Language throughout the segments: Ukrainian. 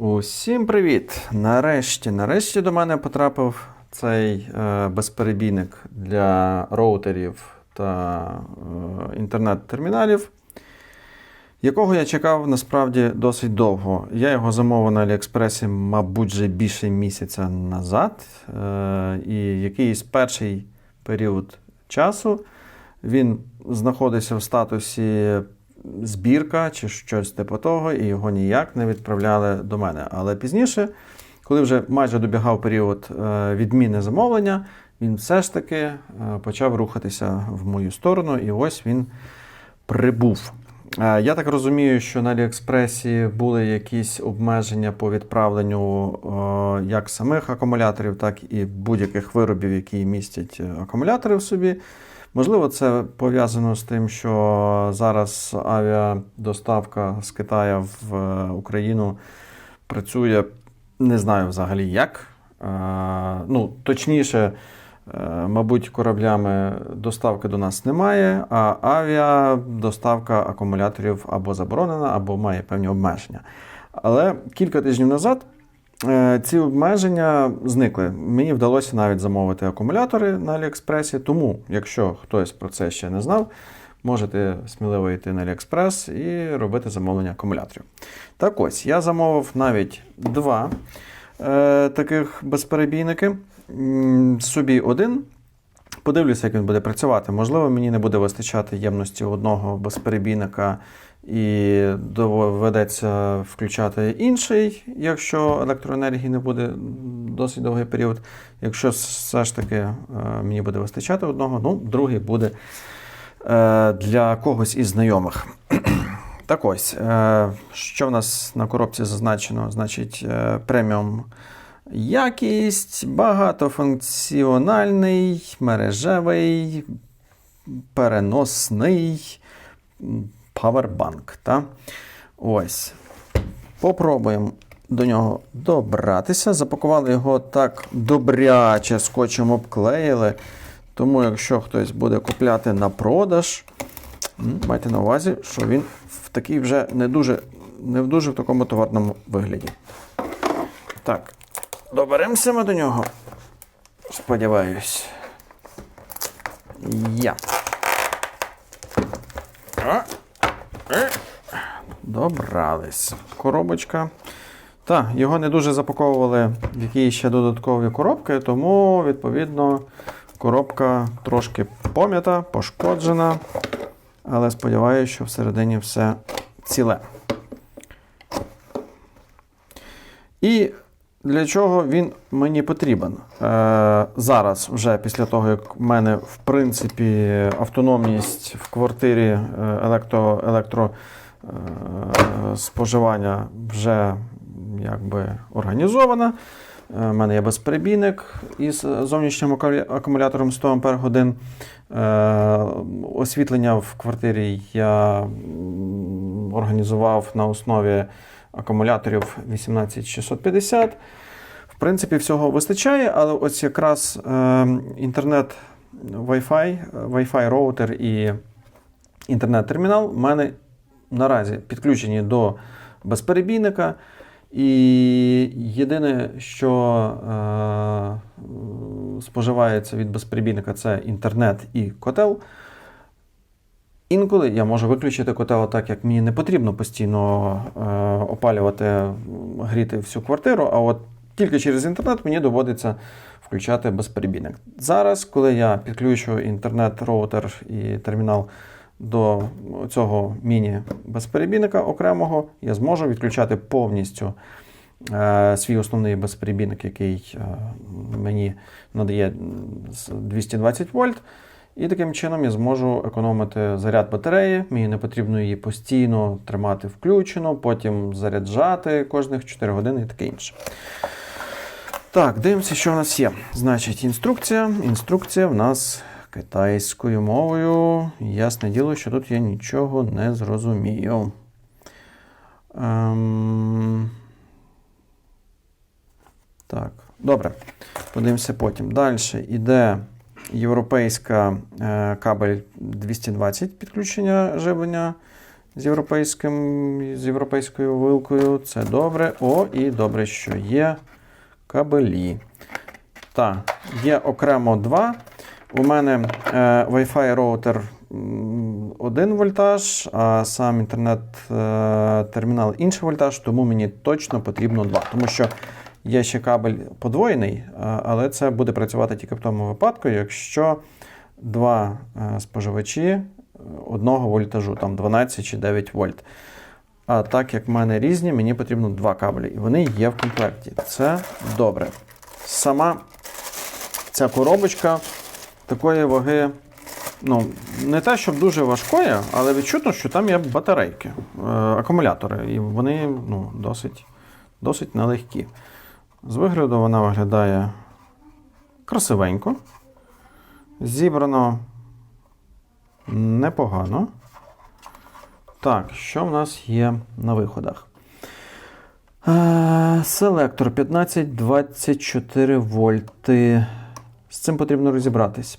Усім привіт! Нарешті, нарешті до мене потрапив цей е, безперебійник для роутерів та е, інтернет-терміналів, якого я чекав насправді досить довго. Я його замовив на Аліекспресі, мабуть, вже більше місяця назад. Е, і якийсь перший період часу він знаходився в статусі збірка чи щось типу того, і його ніяк не відправляли до мене. Але пізніше, коли вже майже добігав період е, відміни замовлення, він все ж таки е, почав рухатися в мою сторону, і ось він прибув. Е, Я так розумію, що на Аліекспресі були якісь обмеження по відправленню як самих акумуляторів, так і будь-яких виробів, які містять акумулятори в собі. Можливо, це пов'язано з тим, що зараз авіадоставка з Китаю в е, Україну працює, не знаю взагалі як. Е, Ну, точніше, е, мабуть, кораблями доставки до нас немає, а авіадоставка акумуляторів або заборонена, або має певні обмеження. Але кілька тижнів назад Ці обмеження зникли. Мені вдалося навіть замовити акумулятори на Аліекспресі. Тому, якщо хтось про це ще не знав, можете сміливо йти на Аліекспрес і робити замовлення акумуляторів. Так ось, я замовив навіть два е, таких безперебійники. Собі один. Подивлюся, як він буде працювати. Можливо, мені не буде вистачати ємності одного безперебійника і доведеться включати інший, якщо електроенергії не буде досить довгий період. Якщо все ж таки е, мені буде вистачати одного, ну, другий буде е, для когось із знайомих. Так ось, е, що в нас на коробці зазначено? Значить, преміум якість, багатофункціональний, мережевий, переносний павербанк. Та? Ось. Попробуємо до нього добратися. Запакували його так добряче, скотчем обклеїли. Тому, якщо хтось буде купляти на продаж, майте на увазі, що він в такий вже не дуже, не в дуже в такому товарному вигляді. Так, доберемося ми до нього. Сподіваюсь. Я. Е. Добрались. Коробочка. Так, його не дуже запаковували в якісь ще додаткові коробки, тому, відповідно, коробка трошки пом'ята, пошкоджена. Але сподіваюся, що всередині все ціле. І для чого він мені потрібен? Е, зараз, вже після того, як в мене в принципі автономність в квартирі е, електро, електро е, споживання вже якби організована. У мене є безперебійник із зовнішнім акумулятором 100 Ах. Е, Освітлення в квартирі я організував на основі акумуляторів 18650. В принципі, всього вистачає, але ось якраз е, інтернет Wi-Fi, Wi-Fi роутер і інтернет-термінал в мене наразі підключені до безперебійника. І єдине, що е, споживається від безперебійника, це інтернет і котел. Інколи я можу виключити котел так, як мені не потрібно постійно е, опалювати, гріти всю квартиру, а от тільки через інтернет мені доводиться включати безперебійник. Зараз, коли я підключу інтернет-роутер і термінал до цього міні-безперебійника окремого, я зможу відключати повністю е, свій основний безперебійник, який е, мені надає 220 вольт. І таким чином я зможу економити заряд батареї. Мені не потрібно її постійно тримати включено, потім заряджати кожних 4 години і таке інше. Так, дивимося, що в нас є. Значить, інструкція. Інструкція в нас китайською мовою. Ясне діло, що тут я нічого не зрозумію. Ем... Так, добре. Подивимося потім. Далі йде європейська е, кабель 220 підключення живлення з, європейським, з європейською вилкою. Це добре. О, і добре, що є кабелі. Так, є окремо два. У мене е, Wi-Fi роутер 1 вольтаж, а сам інтернет-термінал інший вольтаж, тому мені точно потрібно 2. Тому що є ще кабель подвоєний, е, але це буде працювати тільки в тому випадку, якщо два е, споживачі е, одного вольтажу, там 12 чи 9 вольт. А так як в мене різні, мені потрібно два кабелі. І вони є в комплекті. Це добре. Сама ця коробочка такої ваги, ну, не те, щоб дуже важкої, але відчутно, що там є батарейки, акумулятори, і вони ну, досить, досить нелегкі. З вигляду вона виглядає красивенько. Зібрано непогано. Так, що в нас є на виходах? Е, Селектор 15-24 вольти. З цим потрібно розібратись.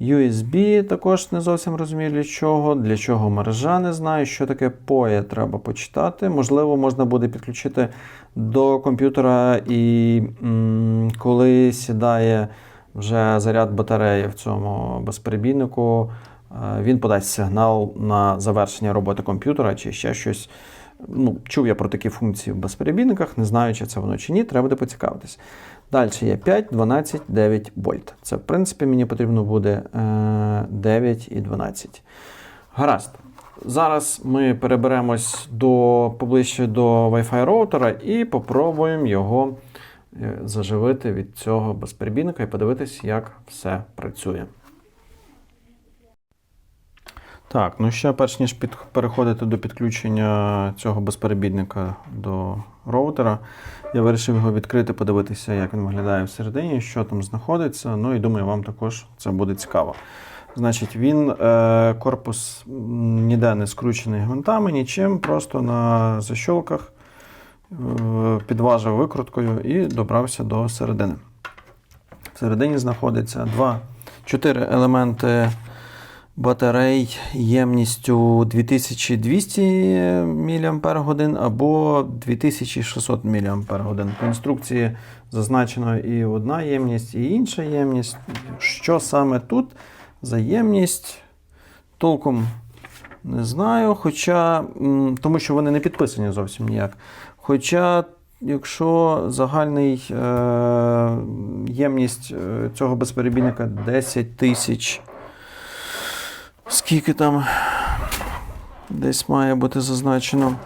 USB також не зовсім розумію для чого. Для чого мережа не знаю. Що таке POE треба почитати. Можливо, можна буде підключити до комп'ютера, і м, коли сідає вже заряд батареї в цьому безперебійнику, е, він подасть сигнал на завершення роботи комп'ютера чи ще щось. Ну, Чув я про такі функції в безперебійниках, не знаю, чи це воно чи ні, треба буде поцікавитись. Далі є 5, 12, 9 вольт. Це, в принципі, мені потрібно буде е, 9 і 12. Гаразд. Зараз ми переберемось до, поближче до Wi-Fi роутера і попробуємо його е, заживити від цього безперебійника і подивитись, як все працює. Так, ну ще перш ніж під, переходити до підключення цього безперебійника до роутера, я вирішив його відкрити, подивитися, як він виглядає всередині, що там знаходиться. Ну і думаю, вам також це буде цікаво. Значить, він е, корпус ніде не скручений гвинтами, нічим, просто на защолках е, підважив викруткою і добрався до середини. Всередині знаходиться два, чотири елементи батарей ємністю 2200 мАч або 2600 мАч. По інструкції зазначено і одна ємність, і інша ємність. Що саме тут за ємність? Толком не знаю, хоча, тому що вони не підписані зовсім ніяк. Хоча, якщо загальний е, ємність е, цього безперебійника 10 тисяч. Скільки там десь має бути зазначено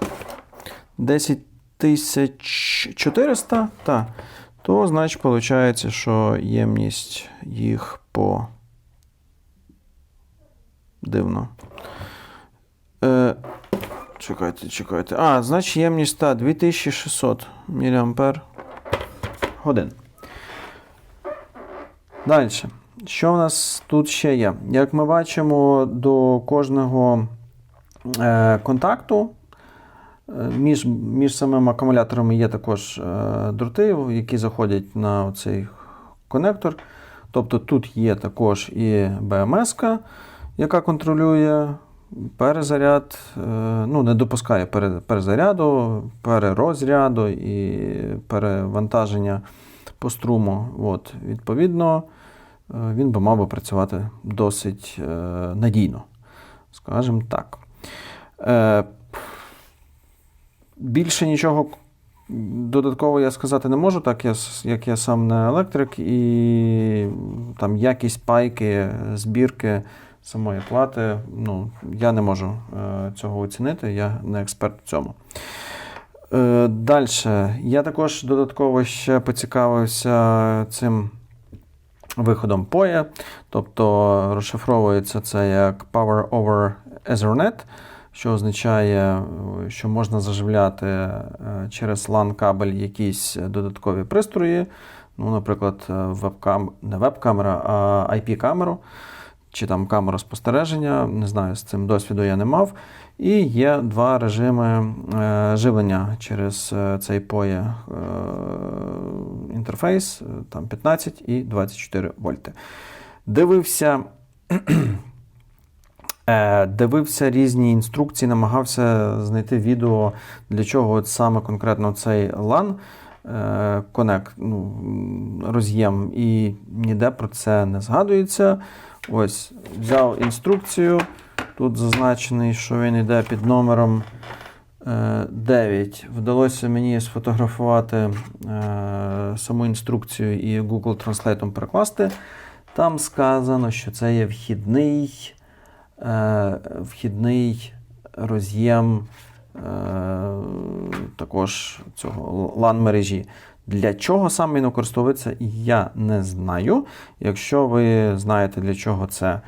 10 400, та, то, значить, виходить, що ємність їх по дивно. Е, чекайте, чекайте. А, значить, ємність та 2600 мАч. Годин. Далі. Що в нас тут ще є? Як ми бачимо, до кожного е, контакту е, між, між самим акумуляторами є також е, дроти, які заходять на цей конектор. Тобто тут є також і БМС, яка контролює перезаряд, ну, не допускає перезаряду, перерозряду і перевантаження по струму. От, відповідно, він би мав би працювати досить е, надійно, скажімо так. Е, Більше нічого додатково я сказати не можу, так я, як я сам не електрик, і там якість пайки, збірки самої плати, ну, я не можу е, цього оцінити, я не експерт в цьому. Е, Далі. Я також додатково ще поцікавився цим виходом POE, тобто розшифровується це як Power over Ethernet, що означає, е, що можна заживляти е, через LAN-кабель якісь додаткові пристрої, ну, наприклад, веб-кам... не веб-камера, а IP-камеру. Чи там камера спостереження, не знаю, з цим досвіду я не мав. І є два режими е, живлення через е, цей POE е, інтерфейс, е, там 15 і 24 вольти. Дивився Дивився різні інструкції, намагався знайти відео, для чого от саме конкретно цей LAN Connect, ну, роз'єм, і ніде про це не згадується. Ось, взяв інструкцію. Тут зазначений, що він йде під номером е, 9. Вдалося мені сфотографувати е, саму інструкцію і Google Translate перекласти. Там сказано, що це є вхідний, е, вхідний роз'єм е, також цього LAN мережі. Для чого саме він використовується, я не знаю. Якщо ви знаєте, для чого це,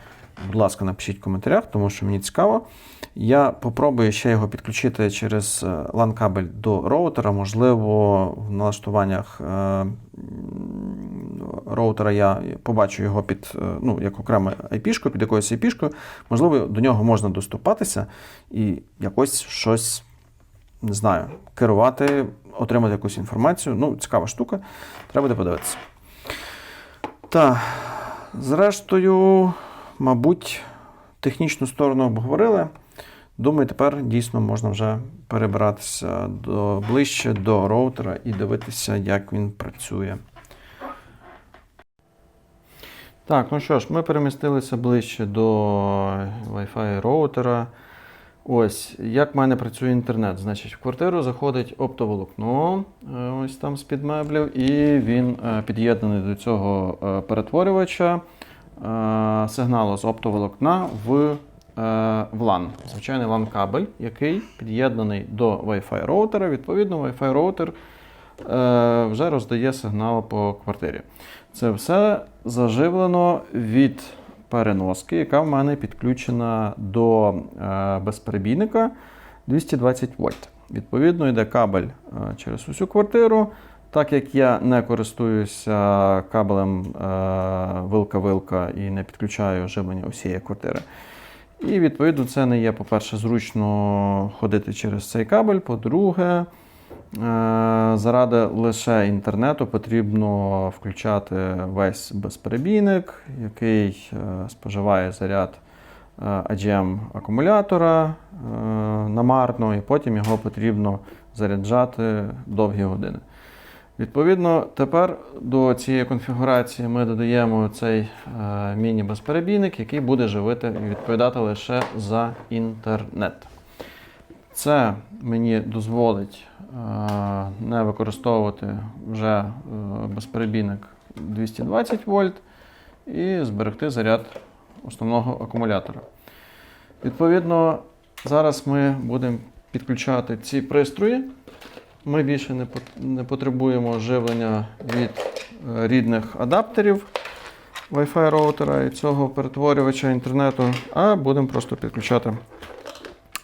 будь ласка, напишіть в коментарях, тому що мені цікаво. Я попробую ще його підключити через е, LAN-кабель до роутера. Можливо, в налаштуваннях е, роутера я побачу його під, е, ну, як окрему IP, під якоюсь IP. Можливо, до нього можна доступатися і якось щось, не знаю, керувати, отримати якусь інформацію. Ну, цікава штука. Треба буде подивитися. Так, зрештою, мабуть, технічну сторону обговорили. Думаю, тепер дійсно можна вже перебиратися до, ближче до роутера і дивитися, як він працює. Так, ну що ж, ми перемістилися ближче до Wi-Fi роутера. Ось, як в мене працює інтернет. Значить, в квартиру заходить оптоволокно, е, ось там з-під меблів, і він е, під'єднаний до цього е, перетворювача сигналу з оптоволокна в, LAN. Звичайний LAN-кабель, який під'єднаний до Wi-Fi роутера. Відповідно, Wi-Fi роутер вже роздає сигнал по квартирі. Це все заживлено від переноски, яка в мене підключена до е, безперебійника 220 вольт. Відповідно, йде кабель е, через усю квартиру. Так як я не користуюся кабелем е, вилка-вилка і не підключаю живлення усієї квартири. І відповідно це не є, по-перше, зручно ходити через цей кабель. По-друге, заради лише інтернету потрібно включати весь безперебійник, який е, споживає заряд е, AGM акумулятора е, намарно, і потім його потрібно заряджати довгі години. Відповідно, тепер до цієї конфігурації ми додаємо цей е, міні-безперебійник, який буде живити і відповідати лише за інтернет. Це мені дозволить е, не використовувати вже е, безперебійник 220 вольт і зберегти заряд основного акумулятора. Відповідно, зараз ми будемо підключати ці пристрої. Ми більше не потребуємо живлення від е, рідних адаптерів Wi-Fi роутера і цього перетворювача інтернету, а будемо просто підключати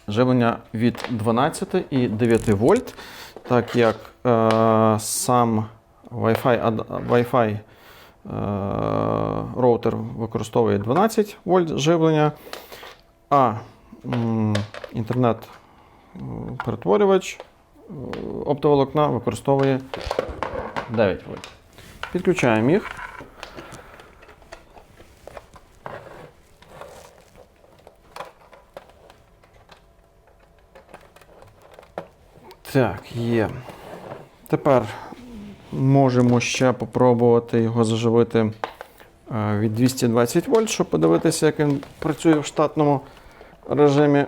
живлення від 12 і 9 вольт, так як е, сам Wi-Fi, Wi-Fi е, роутер використовує 12 вольт живлення, а інтернет е, е, оптоволокна використовує 9 вольт. Підключаємо їх. Так, є. Тепер можемо ще попробувати його заживити е, від 220 вольт, щоб подивитися, як він працює в штатному режимі.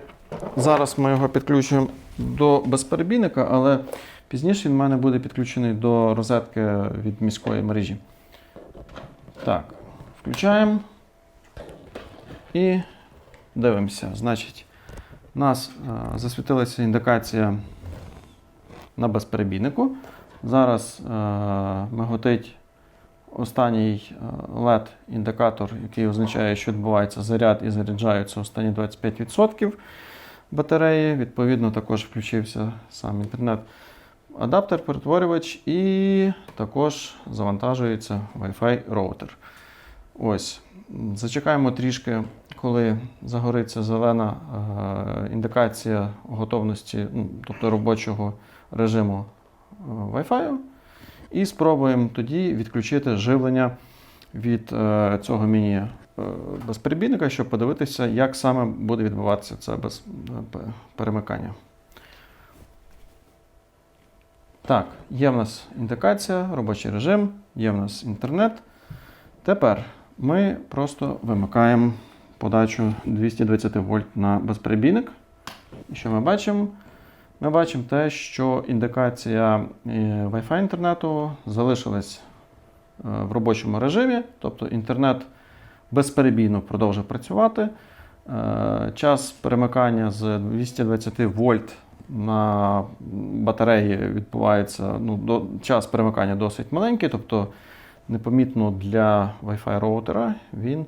Зараз ми його підключуємо до безперебійника, але пізніше він в мене буде підключений до розетки від міської мережі. Так, включаємо і дивимося. Значить, у нас е, засвітилася індикація на безперебійнику. Зараз е, миготить останній LED-індикатор, який означає, що відбувається заряд і заряджаються останні 25% батареї. Відповідно, також включився сам інтернет. Адаптер, перетворювач і також завантажується Wi-Fi роутер. Ось. Зачекаємо трішки, коли загориться зелена е, індикація готовності, ну, тобто робочого режиму е, Wi-Fi. І спробуємо тоді відключити живлення від е, цього е, безперебійника, щоб подивитися, як саме буде відбуватися це без, перемикання. Так, є в нас індикація, робочий режим, є в нас інтернет. Тепер ми просто вимикаємо подачу 220 вольт на безперебійник. І що ми бачимо? Ми бачимо те, що індикація е, Wi-Fi інтернету залишилась е, в робочому режимі, тобто інтернет безперебійно продовжує працювати. Е, Час перемикання з 220 вольт на батареї відбувається. Ну, до, час перемикання досить маленький, тобто непомітно для Wi-Fi роутера він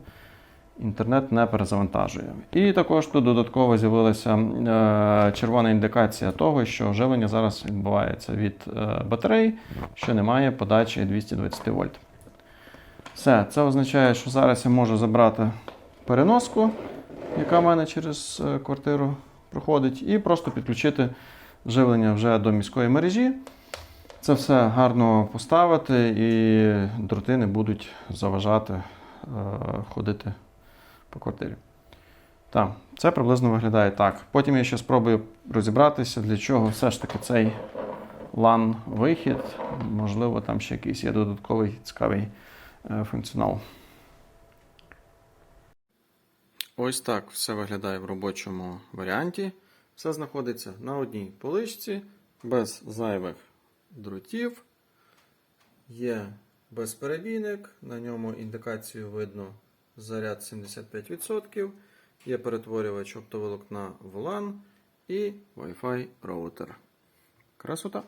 інтернет не перезавантажує. І також тут додатково з'явилася е, червона індикація того, що живлення зараз відбувається від е, батарей, що немає подачі 220 вольт. Все, це означає, що зараз я можу забрати переноску, яка в мене через е, квартиру проходить, і просто підключити живлення вже до міської мережі. Це все гарно поставити, і дроти не будуть заважати е, ходити по квартирі. Так, це приблизно виглядає так. Потім я ще спробую розібратися, для чого все ж таки цей LAN-вихід. Можливо, там ще якийсь є додатковий цікавий е, функціонал. Ось так все виглядає в робочому варіанті. Все знаходиться на одній поличці, без зайвих дротів. Є безперебійник, на ньому індикацію видно заряд 75%. Є перетворювач оптоволокна в LAN і Wi-Fi роутер. Красота!